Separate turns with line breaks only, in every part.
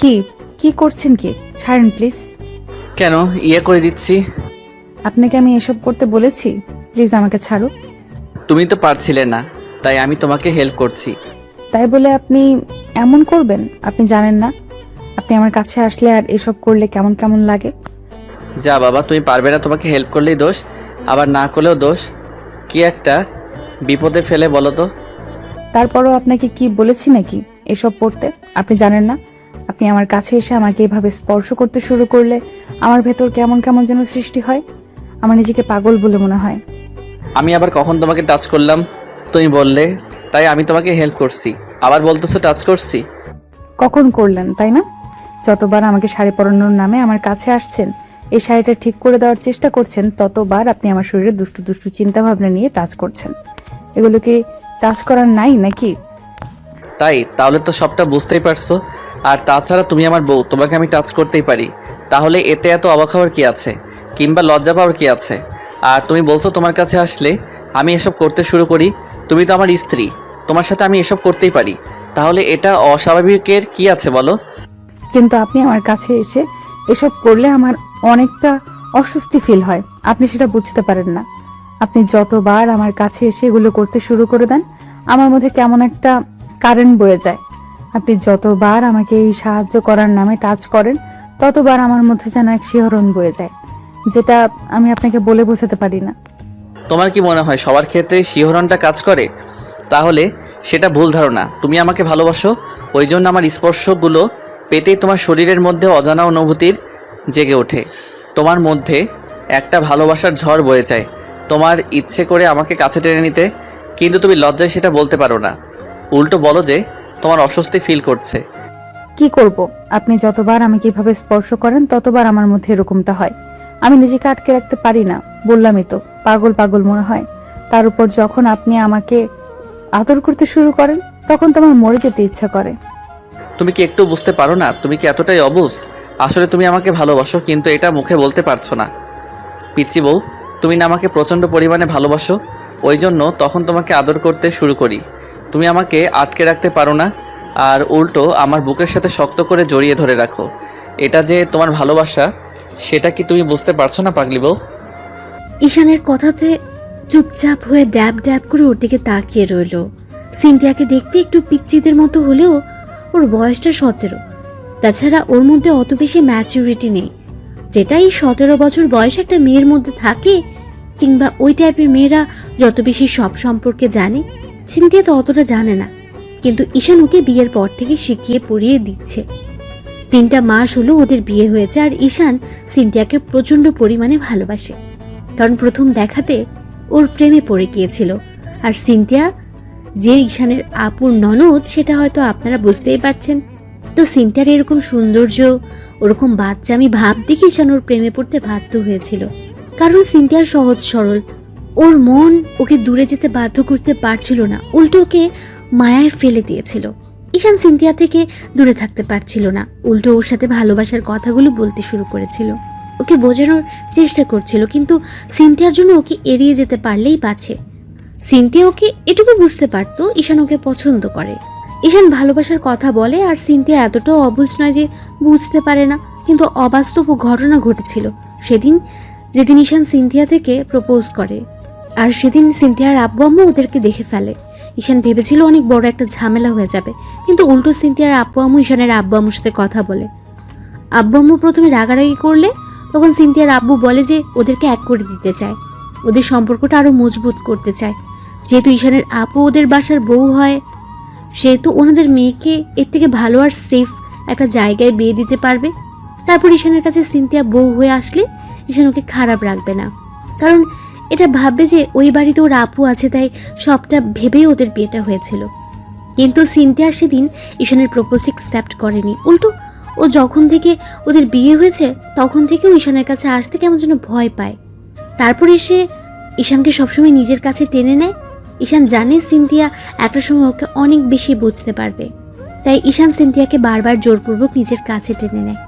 কি? কি করছেন কি? ছাড়েন প্লিজ
কেন? ইয়ে করে দিচ্ছি।
আপনাকে আমি এসব করতে বলেছি। প্লিজ আমাকে ছাড়ো
তুমি তো পারছিলে না তাই আমি তোমাকে হেল্প করছি।
তাই বলে আপনি এমন করবেন? আপনি জানেন না। আপনি আমার কাছে আসলে আর এসব করলে কেমন কেমন লাগে?
যা বাবা তুমি পারবে না তোমাকে হেল্প করলেই দোষ আবার না করলেও দোষ। কি একটা বিপদে ফেলে বলো তো।
তারপরও আপনাকে কি বলেছি নাকি এসব পড়তে আপনি জানেন না? আপনি আমার কাছে এসে আমাকে এভাবে স্পর্শ করতে শুরু করলে আমার ভেতর কেমন কেমন যেন সৃষ্টি হয়? আমার নিজেকে পাগল বলে মনে হয়।
আমি আবার কখন তোমাকে টাচ করলাম? তুমি বললে তাই আমি তোমাকে হেল্প করছি। আবার বলতেছো টাচ করছি?
কখন করলেন তাই না? যতবার আমাকে শাড়ি পরানোর নামে আমার কাছে আসছেন এই শাড়িটা ঠিক করে দেওয়ার চেষ্টা করছেন ততবার আপনি আমার শরীরে দুষ্টু দুষ্টু চিন্তা ভাবনা নিয়ে টাচ করছেন। এগুলো কি টাচ করার নাই নাকি?
তাই, তাহলে তো সবটা বুঝতেই পারছ। আর তাছাড়া তুমি আমার বউ, তোমাকে আমি টাচ করতেই পারি। তাহলে এতে এত অবাক হওয়ার কি আছে? কিংবা লজ্জা পাওয়ার কি আছে? আর তুমি বলছো তোমার কাছে আসলে আমি এসব করতে শুরু করি, তুমি তো আমার স্ত্রী, তোমার সাথে আমি এসব করতেই পারি। তাহলে এটা অস্বাভাবিকের কি আছে বলো?
কিন্তু আপনি আমার কাছে এসে এসব করলে আমার অনেকটা অস্বস্তি ফিল হয়। আপনি সেটা বুঝতে পারেন না। আপনি যতবার আমার কাছে এসে এগুলো করতে শুরু করে দেন, আমার মধ্যে কেমন একটা কারেন্ট বয়ে যায়। আপনি যতবার আমাকে এই সাহায্য করার নামে টাচ করেন, ততবার আমার মধ্যে যেন এক শিহরণ বয়ে যায়, যেটা আমি আপনাকে বলে বোঝাতে পারি না।
তোমার কি মনে হয় সবার ক্ষেত্রে শিহরণটা কাজ করে? তাহলে সেটা ভুল ধারণা। তুমি আমাকে ভালোবাসো, ওই জন্য আমার স্পর্শগুলো পেতেই তোমার শরীরের মধ্যে অজানা অনুভূতির জেগে ওঠে। তোমার মধ্যে একটা ভালোবাসার ঝড় বয়ে যায়। তোমার ইচ্ছে করে আমাকে কাছে টেনে নিতে, কিন্তু তুমি লজ্জায় সেটা বলতে পারো না। উল্টো বলো যে তোমার অস্বস্তি ফিল করছে।
কি করব? আপনি যতবার আমাকে এভাবে স্পর্শ করেন ততবার আমার মধ্যে এরকমটা হয়। আমি নিজেকে আটকে রাখতে পারি না বললামই তো পাগল পাগল মনে হয়। তার উপর যখন আপনি আমাকে আদর করতে শুরু করেন তখন তোমার মরে যেতে ইচ্ছা করে।
তুমি কি একটু বুঝতে পারো না? তুমি কি এতটাই অবুঝ? আসলে তুমি আমাকে ভালোবাসো কিন্তু এটা মুখে বলতে পারছ না। পিচ্ছি বউ তুমি না আমাকে প্রচণ্ড পরিমাণে ভালোবাসো ওই জন্য তখন তোমাকে আদর করতে শুরু করি। তুমি আমাকে আটকে রাখতে পারো না, আর উল্টো আমার বুকের সাথে শক্ত করে জড়িয়ে ধরে রাখো। এটা যে তোমার ভালোবাসা, সেটা কি তুমি বুঝতে পারছ না, পাগলি বউ?
ঈশানের কথাতে চুপচাপ হয়ে ড্যাব ড্যাব করে ওর দিকে তাকিয়ে রইল। সিনথিয়াকে দেখতে একটু পিচ্চিদের মতো হলেও ওর বয়সটা সতেরো। তাছাড়া ওর মধ্যে অত বেশি ম্যাচিউরিটি নেই। যেটা এই সতেরো বছর বয়স একটা মেয়ের মধ্যে থাকে, কিংবা ওই টাইপের মেয়েরা যত বেশি সব সম্পর্কে জানে সিনথিয়া তো অতটা জানে না, কিন্তু ঈশান ওকে বিয়ের পর থেকে শিখিয়ে পড়িয়ে দিচ্ছে। তিনটা মাস হলো ওদের বিয়ে হয়েছে আর ঈশান সিনথিয়াকে প্রচণ্ড পরিমাণে ভালোবাসে। কারণ প্রথম দেখাতে ওর প্রেমে পড়ে গিয়েছিল। আর সিনথিয়া যে ঈশানের আপুর ননদ, সেটা হয়তো আপনারা বুঝতেই পারছেন। তো সিনথিয়ার এরকম সৌন্দর্য, ওরকম বাচ্চা আমি ভাব দেখে ঈশান ওর প্রেমে পড়তে বাধ্য হয়েছিল। কারণ সিনথিয়ার সহজ সরল ওর মন ওকে দূরে যেতে বাধ্য করতে পারছিল না, উল্টো ওকে মায়ায় ফেলে দিয়েছিল। ঈশান সিনথিয়া থেকে দূরে থাকতে পারছিল না, উল্টো ওর সাথে ভালোবাসার কথাগুলো বলতে শুরু করেছিল। ওকে বোঝানোর চেষ্টা করছিল, কিন্তু সিনথিয়ার জন্য ওকে এড়িয়ে যেতে পারলেই বাঁচে। সিনথিয়া ওকে এটুকু বুঝতে পারতো ঈশান ওকে পছন্দ করে। ঈশান ভালোবাসার কথা বলে আর সিনথিয়া এতটাও অবুঝ নয় যে বুঝতে পারে না, কিন্তু অবাস্তব ঘটনা ঘটেছিল। সেদিন, যেদিন ঈশান সিনথিয়া থেকে প্রপোজ করে। আর সেদিন সিনথিয়ার আব্বু আম্মু ওদেরকে দেখে ফেলে। ঈশান ভেবেছিল অনেক বড় একটা ঝামেলা হয়ে যাবে, কিন্তু উল্টো সিনথিয়ার আব্বু আম্মু ঈশানের আব্বু আম্মুর সাথে কথা বলে। আব্বু আম্মু প্রথমে রাগারাগি করলে, তখন সিনথিয়ার আব্বু বলে যে ওদেরকে এক করে দিতে চায়। ওদের সম্পর্কটা আরও মজবুত করতে চায়। যেহেতু ঈশানের আপু ওদের বাসার বউ হয়, সেহেতু ওনাদের মেয়েকে এর থেকে ভালো আর সেফ একটা জায়গায় বিয়ে দিতে পারবে। তারপর ঈশানের কাছে সিনথিয়া বউ হয়ে আসলে ঈশান ওকে খারাপ রাখবে না। কারণ এটা ভাববে যে ওই বাড়িতে ওর আপু আছে, তাই সবটা ভেবেই ওদের বিয়েটা হয়েছিল। কিন্তু সিনথিয়া সেদিন ঈশানের প্রপোজটি অ্যাকসেপ্ট করেনি। উল্টো, ও যখন থেকে ওদের বিয়ে হয়েছে, তখন থেকে ও ঈশানের কাছে আসতে কেমন যেন ভয় পায়। তারপর এসে ঈশানকে সবসময় নিজের কাছে টেনে নেয়। ঈশান জানে সিনথিয়া একটা সময় ওকে অনেক বেশি বুঝতে পারবে। তাই ঈশান সিনথিয়াকে বারবার জোরপূর্বক নিজের কাছে টেনে নেয়।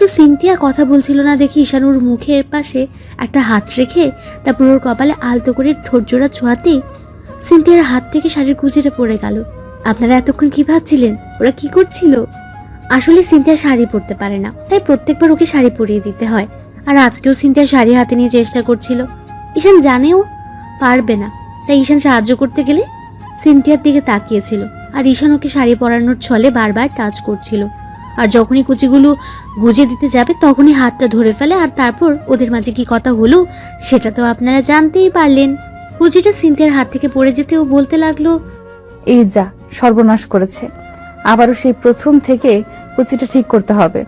তো সিনথিয়া কথা বলছিল না দেখি ঈশান ওর মুখের পাশে একটা হাত রেখে তারপর ওর কপালে আলতো করে ঠোঁট জোড়া ছোঁয়াতেই সিনথিয়ার হাত থেকে শাড়ির কুচিটা পড়ে গেল। আপনারা এতক্ষণ কি ভাবছিলেন? ওরা কি করছিল? আসলে সিনথিয়া শাড়ি পরতে পারে না, তাই প্রত্যেকবার ওকে শাড়ি পরিয়ে দিতে হয়। আর আজকেও সিনথিয়া শাড়ি হাতে নিয়ে চেষ্টা করছিল। ঈশান জানেও পারবে না, তাই ঈশান সাহায্য করতে গেলে সিনথিয়ার দিকে তাকিয়েছিল। আর ঈশান ওকে শাড়ি পরানোর ছলে বারবার টাচ করছিল। আর যখনই কুচিগুলো গুজে দিতে যাবে তখনই হাতটা ধরে ফেলে আর তারপর ওদের মাঝে কি কথা হলো সেটা তো আপনারা জানতেই পারলেন। কুচিটা সিনথিয়ার হাত থেকে পড়ে যেতে ও বলতে লাগল
এই যা সর্বনাশ করেছে। আবারও সেই প্রথম থেকে কুচিটা ঠিক করতে হবে।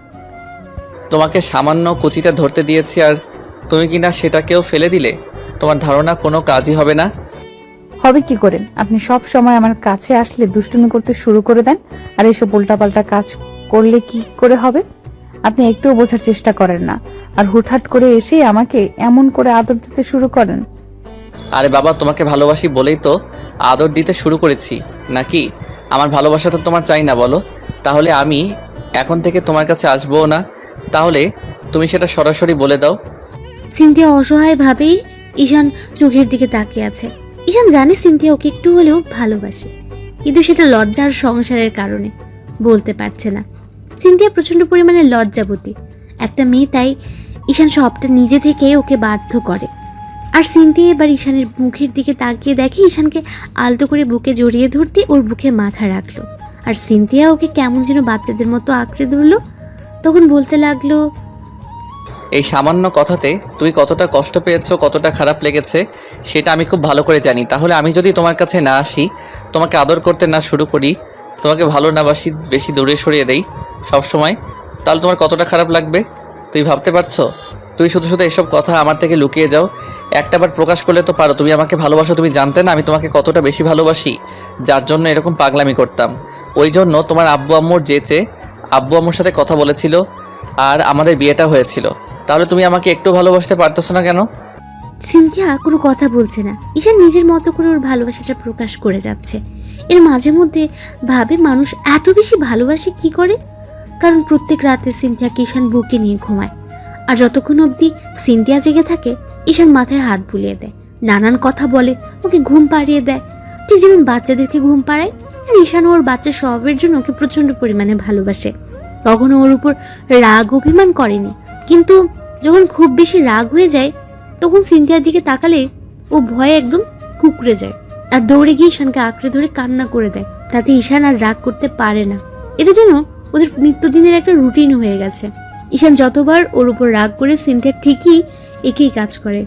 তোমাকে সামান্য কুচিটা ধরতে দিয়েছি আর তুমি কিনা সেটাকেও ফেলে দিলে? তোমার ধারণা কোনো কাজই হবে না?
হবে কি করে? আপনি সব সময় আমার কাছে আসলে দুষ্টুমি করতে শুরু করে দেন আর এসব উল্টাপাল্টা কাজ করলে কি করে হবে? আপনি একটুও বোঝার চেষ্টা করেন না আর হুটহাট করে এসে আমাকে এমন করে আদর দিতে শুরু করেন।
আরে বাবা তোমাকে ভালোবাসি বলেই তো আদর দিতে শুরু করেছি নাকি? আমার ভালোবাসা তো তোমার চাই না বলো। তাহলে আমি এখন থেকে তোমার কাছে আসব না। তাহলে তুমি সেটা সরাসরি বলে দাও।
সিনথিয়া অসহায়ভাবেই ঈশান চোখের দিকে তাকিয়ে আছে। ঈশান জানে সিনথিয়া ওকে একটু হলেও ভালোবাসে, কিন্তু সেটা লজ্জার সংসারের কারণে বলতে পারছে না। সিনথিয়া প্রচণ্ড পরিমাণে লজ্জাবতী। একটা মেয়ে তাই ঈশান সবটা নিজে থেকে ওকে বাধ্য করে। আর সিনথিয়া এবার ঈশানের মুখের দিকে তাকিয়ে দেখে ঈশানকে আলতো করে বুকে জড়িয়ে ধরতে ওর বুকে মাথা রাখল। আর সিনথিয়া ওকে কেমন যেন বাচ্চাদের মতো আঁকড়ে ধরলো, তখন বলতে লাগল
এই সামান্য কথাতে তুই কতটা কষ্ট পেয়েছ, কতটা খারাপ লেগেছে, সেটা আমি খুব ভালো করে জানি। তাহলে আমি যদি তোমার কাছে না আসি, তোমাকে আদর করতে না শুরু করি, তোমাকে ভালো না বাসি, বেশি দূরে সরিয়ে দেই সব সময় তাহলে তোমার কতটা খারাপ লাগবে? তুই ভাবতে পারছ? তুই শুধু শুধু এসব কথা আমার থেকে লুকিয়ে যাও। একটাবার প্রকাশ করলে তো পারো, তুমি আমাকে ভালোবাসো, তুমি জানতে না আমি তোমাকে কতটা বেশি ভালোবাসি, যার জন্য এরকম পাগলামি করতাম। ওই জন্য তোমার আব্বু আম্মুর যেচে আব্বু আম্মুর সাথে কথা বলেছিল, আর আমাদের বিয়েটা হয়েছিল। তাহলে তুমি আমাকে একটু ভালোবাসতে পারতেছো না কেন?
সিনথিয়া কোনো কথা বলছে না। ঈশান নিজের মতো করে ওর ভালোবাসাটা প্রকাশ করে যাচ্ছে। এর মাঝে মধ্যে ভাবে মানুষ এত বেশি ভালোবাসে কি করে? কারণ প্রত্যেক রাতে সিনথিয়াকে ঈশান বুকে নিয়ে ঘুমায়। আর যতক্ষণ অবধি সিনথিয়া জেগে থাকে, ঈশান মাথায় হাত বুলিয়ে দেয়। নানান কথা বলে, ওকে ঘুম পাড়িয়ে দেয়। ঠিক যেমন বাচ্চাদেরকে ঘুম পাড়ায়, আর ঈশান ওর বাচ্চা স্বভাবের জন্য ওকে প্রচণ্ড পরিমাণে ভালোবাসে। কখনো ওর উপর রাগ অভিমান করেনি। কিন্তু যখন খুব বেশি রাগ হয়ে যায়, তখন সিনথিয়ার দিকে তাকালে ও ভয়ে একদম কুকড়ে যায় আর দৌড়ে গিয়ে ঈশানকে আঁকড়ে ধরে কান্না করে দেয়। তাতে ঈশান আর রাগ করতে পারে না। এটা যেন ওদের নিত্যদিনের একটা রুটিন হয়ে গেছে। ঈশান যতবার ওর উপর রাগ করে সিনথিয়া ঠিকই একেই কাজ করে।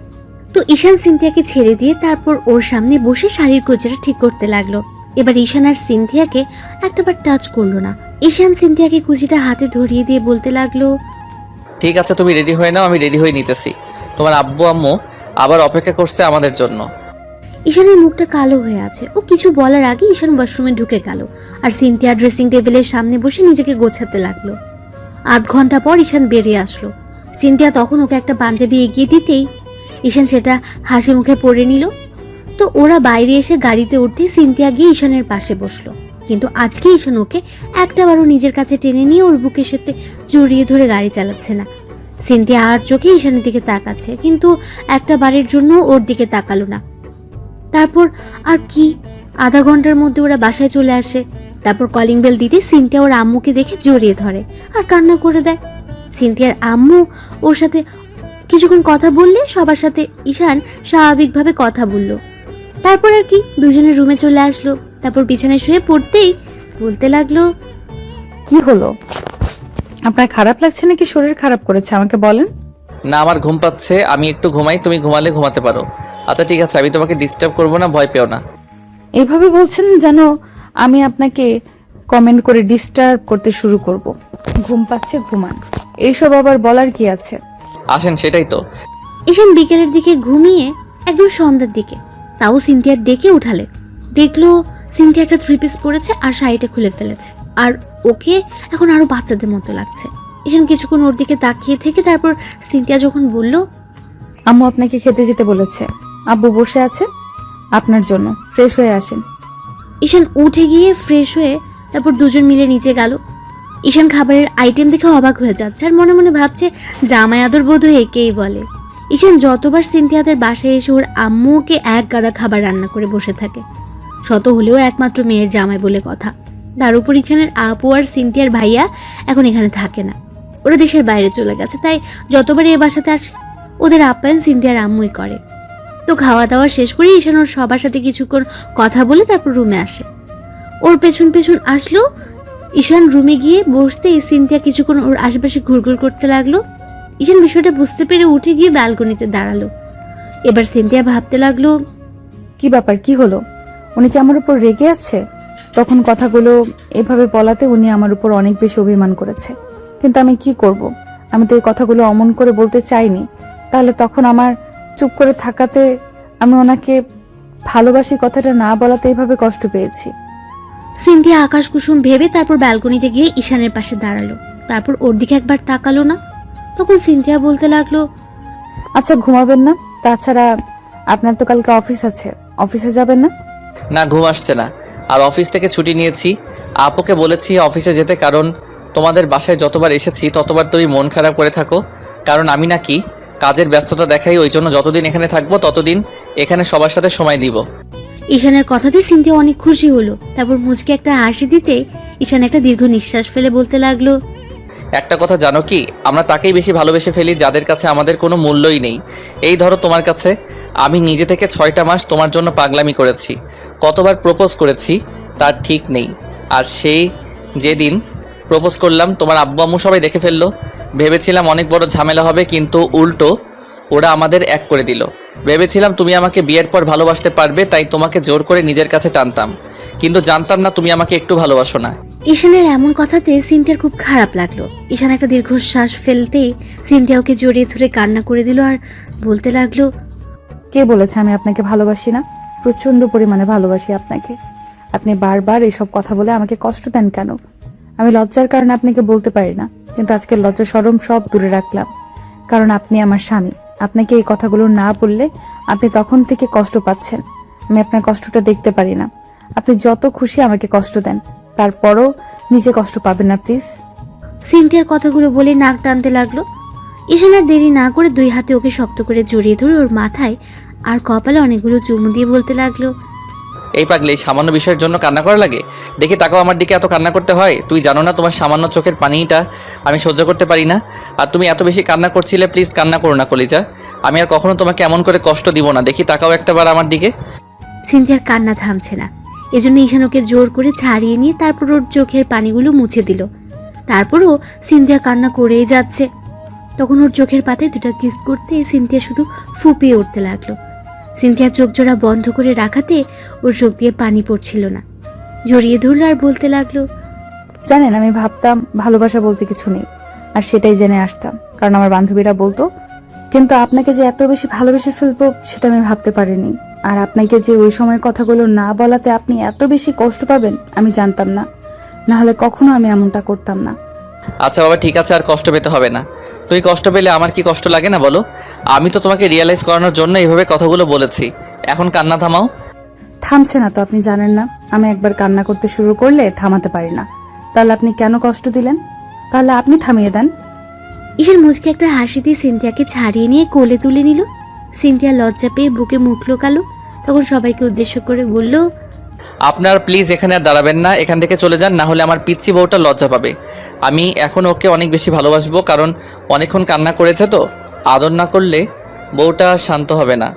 তো ঈশান সিনথিয়াকে ছেড়ে দিয়ে তারপর ওর সামনে বসে শাড়ির কোচেটা ঠিক করতে লাগল। এবার ঈশান আর সিনথিয়াকে একটাবার টাচ করল না। ঈশান সিনথিয়াকে কুচিটা হাতে ধরিয়ে দিয়ে বলতে লাগল
ঠিক আছে, তুমি রেডি হয়ে নাও, আমি রেডি হয়ে নিতেছি। তোমার আব্বু, আম্মু আবার অপেক্ষা করছে আমাদের জন্য।
ঈশানের মুখটা কালো হয়ে আছে। ও কিছু বলার আগে ঈশান ওয়াশরুমে ঢুকে গেল আর সিনথিয়া ড্রেসিং টেবিলের সামনে বসে নিজেকে গোছাতে লাগল। আধ ঘণ্টা পর ঈশান বেরিয়ে আসলো। সিনথিয়া তখন ওকে একটা পাঞ্জাবি এগিয়ে দিতেই ঈশান সেটা হাসি মুখে পরে নিল। তো ওরা বাইরে এসে গাড়িতে উঠতেই সিনথিয়া গিয়ে ঈশানের পাশে বসল। কিন্তু আজকে ঈশান ওকে একটাবারও নিজের কাছে টেনে নিয়ে ওর বুকের সাথে জড়িয়ে ধরে গাড়ি চালাচ্ছে না। সিনথিয়া আর চোখে ঈশানের দিকে তাকাচ্ছে, কিন্তু একটা বারের জন্য ওর দিকে তাকালো না। তারপর আর কি? আধা ঘণ্টার মধ্যে ওরা বাসায় চলে আসে। তারপর কলিং বেল দিতে সিনথিয়া ওর আম্মুকে দেখে জড়িয়ে ধরে আর কান্না করে দেয়। সিনথিয়ার আম্মু ওর সাথে কিছুক্ষণ কথা বললে সবার সাথে ঈশান স্বাভাবিকভাবে কথা বলল। তারপর আর কি? দুজনের রুমে চলে আসলো। তারপর বিছানায় শুয়ে পড়তেই বলতে লাগল
কি হলো? আপনার খারাপ লাগছে নাকি শরীর খারাপ করেছে? আমাকে বলেন।
না আমার ঘুম পাচ্ছে আমি একটু ঘুমাই তুমি ঘুমালে ঘুমাতে পারো। আচ্ছা ঠিক আছে আমি তোমাকে ডিস্টার্ব করব না ভয় পেও না।
এভাবে বলছেন যেন আমি আপনাকে কমেন্ট করে ডিস্টার্ব করতে শুরু করব। ঘুম পাচ্ছে ঘুমান। এইসব আবার বলার কি আছে?
আসেন সেটাই তো।
এসেন বিকেলের দিকে ঘুমিয়ে একদম সন্ধ্যার দিকে তাও সিনথিয়ার ডেকে উঠালে। দেখল সিনথিয়া একটা থ্রি পিস পরেছে আর শাড়িটা খুলে ফেলেছে। আর ওকে এখন আরও বাচ্চাদের মতো লাগছে। ঈশান কিছুক্ষণ ওর দিকে তাকিয়ে থেকে তারপর সিনথিয়া যখন বলল
আম্মু আপনাকে খেতে যেতে বলেছে। আব্বু বসে আছে আপনার জন্য। ফ্রেশ হয়ে আসেন।
ঈশান উঠে গিয়ে ফ্রেশ হয়ে তারপর দুজন মিলে নিচে গেল। ঈশান খাবারের আইটেম দেখে অবাক হয়ে যাচ্ছে আর মনে মনে ভাবছে জামাই আদর বোধ হয়ে একেই বলে। ঈশান যতবার সিনথিয়াদের বাসায় এসে ওর আম্মু ওকে এক গাদা খাবার রান্না করে বসে থাকে শত হলেও একমাত্র মেয়ের জামাই বলে কথা। তার উপর আপু আর সিনথিয়ার ভাইয়া এখন এখানে থাকে না। ওরা দেশের বাইরে চলে গেছে, তাই যতবার এ বাসাতে আসে, ওদের আপ্যায়ন সিনথিয়ার আম্মুই করে। তো খাওয়া দাওয়া শেষ করে ঈশান ওর সবার সাথে কিছুক্ষণ কথা বলে তারপর রুমে আসে। ওর পেছন পেছন আসলো, ঈশান রুমে গিয়ে বসতে সিনথিয়া কিছুক্ষণ ওর আশেপাশে ঘুরঘুর করতে লাগল। ঈশান বিষয়টা বুঝতে পেরে উঠে গিয়ে ব্যালকনিতে দাঁড়াল। এবার সিনথিয়া ভাবতে লাগল,
কি ব্যাপার? কি হলো? উনি কি আমার উপর রেগে আছে? তখন কথাগুলো এভাবে বলাতে উনি আমার উপর অনেক বেশি অভিমান করেছে। কিন্তু আমি কি করব? আমি তো এই কথাগুলো অমন করে বলতে চাইনি। তাহলে তখন আমার চুপ করে থাকাতে আমি ওনাকে ভালোবাসি কথাটা না বলাতে এইভাবে কষ্ট পেয়েছি।
সিন্ধিয়া আকাশ কুসুম ভেবে তারপর ব্যালকনিতে গিয়ে ঈশানের পাশে দাঁড়াল। তারপর ওর দিকে একবার তাকালো না। তখন সিন্ধিয়া বলতে লাগল
আচ্ছা ঘুমাবেন না। তাছাড়া আপনার তো কালকে অফিস আছে। অফিসে যাবেন না?
না, ঘুম আসছে না। আর অফিস থেকে ছুটি নিয়েছি। আপুকে বলেছি অফিসে যেতে, কারণ তোমাদের বাসায় যতবার এসেছি, ততবার তুমি মন খারাপ করে থাকো। কারণ আমি নাকি কাজের ব্যস্ততা দেখাই, ওই জন্য যতদিন এখানে থাকব, ততদিন এখানে সবার সাথে সময় দিব।
ঈশানের কথাতে সিনথিয়া অনেক খুশি হলো। তারপর মুচকে একটা হাসি দিতে ঈশান একটা দীর্ঘ নিঃশ্বাস ফেলে বলতে লাগল
একটা কথা জানো কি? আমরা তাকেই বেশি ভালোবেসে ফেলি যাদের কাছে আমাদের কোনো মূল্যই নেই। এই ধরো তোমার কাছে, আমি নিজে থেকে ছয়টা মাস তোমার জন্য পাগলামি করেছি। কতবার প্রপোজ করেছি, তার ঠিক নেই। আর সেই যেদিন প্রপোজ করলাম, তোমার আব্বু আম্মু সবাই দেখে ফেলল। ভেবেছিলাম অনেক বড় ঝামেলা হবে, কিন্তু উল্টো ওরা আমাদের এক করে দিল। ভেবেছিলাম তুমি আমাকে বিয়ের পর ভালোবাসতে পারবে, তাই তোমাকে জোর করে নিজের কাছে টানতাম। কিন্তু জানতাম না তুমি আমাকে একটু ভালোবাসো না।
ঈশানের এমন কথাতে সিনথিয়ার খুব খারাপ লাগল। ঈশান একটা দীর্ঘশ্বাস ফেলতেই সিনথিয়া ওকে জড়িয়ে ধরে কান্না করে দিল আর বলতে লাগল,
কে বলেছে আমি আপনাকে ভালোবাসি না? প্রচণ্ড পরিমাণে ভালোবাসি আপনাকে। আপনি বারবার এসব কথা বলে আমাকে কষ্ট দেন কেন? আমি লজ্জার কারণে আপনাকে বলতে পারি না, কিন্তু আজকে লজ্জা সরম সব দূরে রাখলাম। কারণ আপনি আমার স্বামী। আপনাকে এই কথাগুলো না বললে আপনি তখন থেকে কষ্ট পাচ্ছেন। আমি আপনার কষ্টটা দেখতে পারি না। আপনি যত খুশি আমাকে কষ্ট দেন। তারপরও নিজে কষ্ট পাবেন না প্লিজ
সিনথিয়ার কথাগুলো বলে নাক টানতে লাগল। ঈশান আর দেরি না করে দুই হাতে ওকে শক্ত করে জড়িয়ে ধরে ওর মাথায় আর কপালে অনেকগুলো চুমু দিয়ে বলতে লাগল
এই পাগলে এই সামান্য বিষয়ের জন্য কান্না করা লাগে? দেখি তাকাও আমার দিকে এত কান্না করতে হয়? তুই জানো না তোমার সামান্য চোখের পানিটা আমি সহ্য করতে পারি না। আর তুমি এত বেশি কান্না করছিলে প্লিজ কান্না করো না কলিজা। আমি আর কখনো তোমাকে এমন করে কষ্ট দিব না। দেখি তাকাও একটাবার আমার দিকে।
সিনথিয়ার কান্না থামছে না। এজন্য ঈশান ওকে জোর করে ছাড়িয়ে নিয়ে তারপর ওর চোখের পানিগুলো মুছে দিল। তারপরও সিনথিয়া কান্না করেই যাচ্ছে। তখন ওর চোখের পাতায় দুটো কিস করতে সিনথিয়া শুধু ফুপিয়ে উঠতে লাগল। সিনথিয়া চোখ জোড়া বন্ধ করে রাখাতে ওর চোখ দিয়ে পানি পড়ছিল না। জড়িয়ে ধরলো আর বলতে লাগল,
জানেন, আমি ভাবতাম ভালোবাসা বলতে কিছু নেই, আর সেটাই জেনে আসতাম, কারণ আমার বান্ধবীরা বলতো, কিন্তু আপনাকে যে এত বেশি ভালোবেসে ফেলব, সেটা আমি ভাবতে পারিনি। আর আপনাকে যে ওই সময় কথাগুলো না বলাতে আপনি এত বেশি কষ্ট পাবেন আমি জানতাম না। না হলে কখনো আমি এমনটা করতাম না।
আচ্ছা বাবা ঠিক আছে আর কষ্ট পেতে হবে না। তুই কষ্ট পেলে আমার কি কষ্ট লাগে না বলো? আমি তো তোমাকে রিয়েলাইজ করানোর জন্য এইভাবে কথাগুলো বলেছি। এখন কান্না থামাও।
থামছে না তো আপনি জানেন না। আমি একবার কান্না করতে শুরু করলে থামাতে পারি না। তাহলে আপনি কেন কষ্ট দিলেন? তাহলে আপনি থামিয়ে দেন।
ঈশান মুচকে একটা হাসি দিয়ে সিনথিয়াকে ছাড়িয়ে নিয়ে কোলে তুলে নিল। সিনথিয়া লজ্জা পেয়ে বুকে মুখ লোকালো তখন সবাইকে উদ্দেশ্য করে বলল,
আপনার প্লিজ এখানে আর দাঁড়াবেন না, এখান থেকে চলে যান না হলে আমার পিচ্ছি বউটা লজ্জা পাবে। আমি এখন ওকে অনেক বেশি ভালোবাসবো, কারণ অনেকক্ষণ কান্না করেছে তো। আদর না করলে বউটা শান্ত হবে না।